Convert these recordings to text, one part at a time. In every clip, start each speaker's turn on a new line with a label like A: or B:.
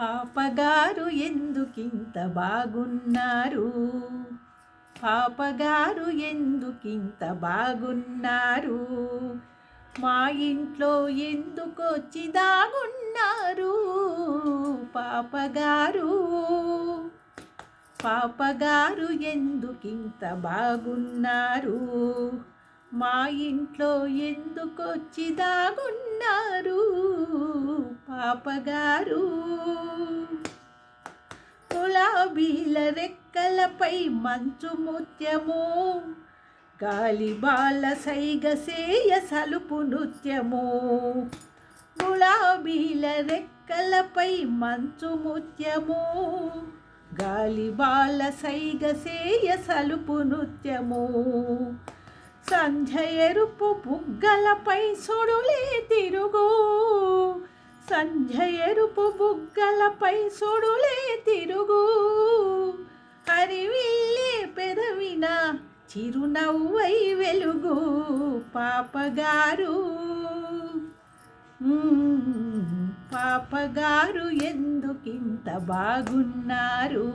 A: పాపగారు ఎందుకింత బాగున్నారు? పాపగారు ఎందుకింత బాగున్నారు? మా ఇంట్లో ఎందుకొచ్చి దాగున్నారు? పాపగారు పాపగారు ఎందుకింత బాగున్నారు? మా ఇంట్లో ఎందుకొచ్చి దాగున్నారు? పాపగారు. గులాబీల రెక్కలపై మంచు ముత్యము. గాలిబాల సైగసేయ సలుపు నృత్యము. గులాబీల రెక్కలపై మంచు ముత్యము. గాలిబాల సైగసేయ సలుపు నృత్యము. సంధ్య ఎరుపు బుగ్గలపై సొడులే తిరుగు. సంధ్య ఎరుపు బుగ్గలపై సొడులే తిరుగు. హరివిల్లే పెదవిన చిరునవ్వై వెలుగు పాపగారు. పాపగారు ఎందుకింత బాగున్నారు?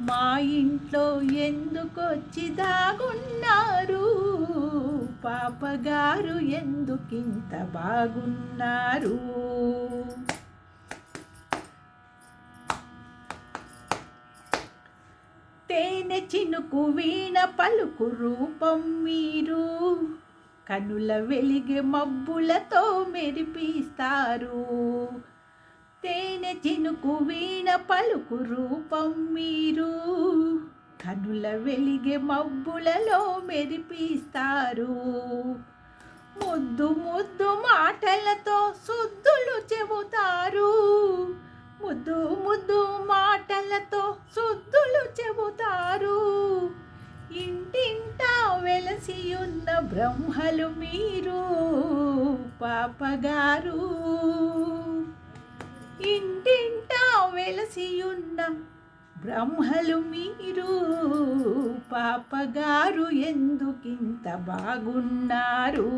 A: మా ఇంట్లో ఎందుకొచ్చి దాగున్నారు పాపగారు ఎందుకింత బాగున్నారు? తేనె చినుకు వీణ పలుకు రూపం మీరు. కనుల వెలిగే మబ్బులతో మెరిపిస్తారు. తేనె చినుకు వీణ పలుకు రూపం మీరు. కనుల వెలిగే మబ్బులలో మెరిపిస్తారు. ముద్దు ముద్దు మాటలతో సుద్దులు చెబుతారు. ముద్దు ముద్దు మాటలతో సుద్దులు చెబుతారు. ఇంటింటా వెలసి ఉన్న బ్రహ్మలు మీరు పాపగారు. ఇంటింటా వెలసియున్న బ్రహ్మలు మీరు పాపగారు ఎందుకింత బాగున్నారు?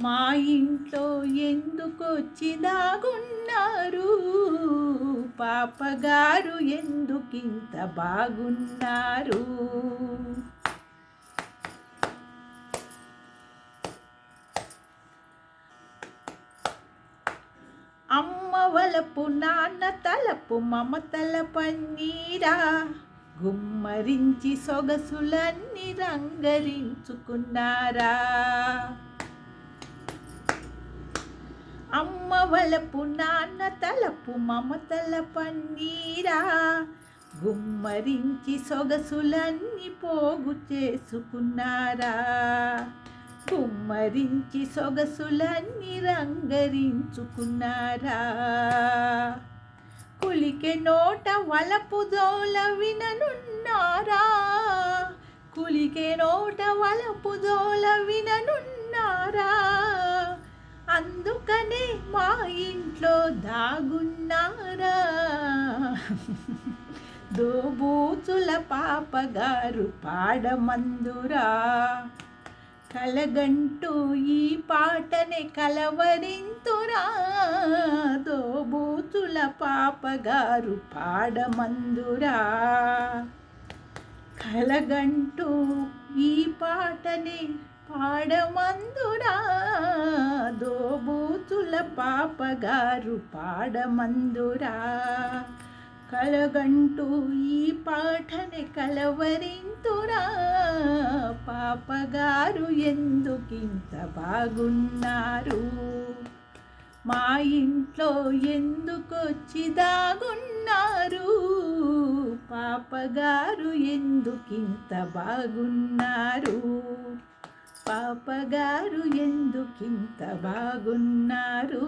A: మా ఇంట్లో ఎందుకొచ్చి దాగున్నారు పాపగారు ఎందుకింత బాగున్నారు? అమ్మ వలపు నాన్న తలపు మమతల పన్నీరా. గుమ్మరించి సొగసులన్నీ రంగరించుకున్నారా. అమ్మ వలపు నాన్న తలపు మమతల పన్నీరా. గుమ్మరించి సొగసులన్నీ పోగు చేసుకున్నారా. కుమ్మరించి సొగసులన్నీ రంగరించుకున్నారా? కులికె నోట వలపు దోల విననున్నారా? కులికె నోట వలపు దోల విననున్నారా? అందుకనే మా ఇంట్లో దాగున్నారా? దోబూచుల పాపగారు పాడమందురా? కలగంటూ ఈ పాటని కలవరింతురా. దోబూతుల పాపగారు పాడమందురా. కలగంటూ ఈ పాటని పాడమందురా. దోబూతుల పాపగారు పాడమందురా. కలగంటూ ఈ పాఠని కలవరింతురా? పాపగారు ఎందుకింత బాగున్నారు? మా ఇంట్లో ఎందుకొచ్చి దాగున్నారు? పాపగారు ఎందుకింత బాగున్నారు? పాపగారు ఎందుకింత బాగున్నారు?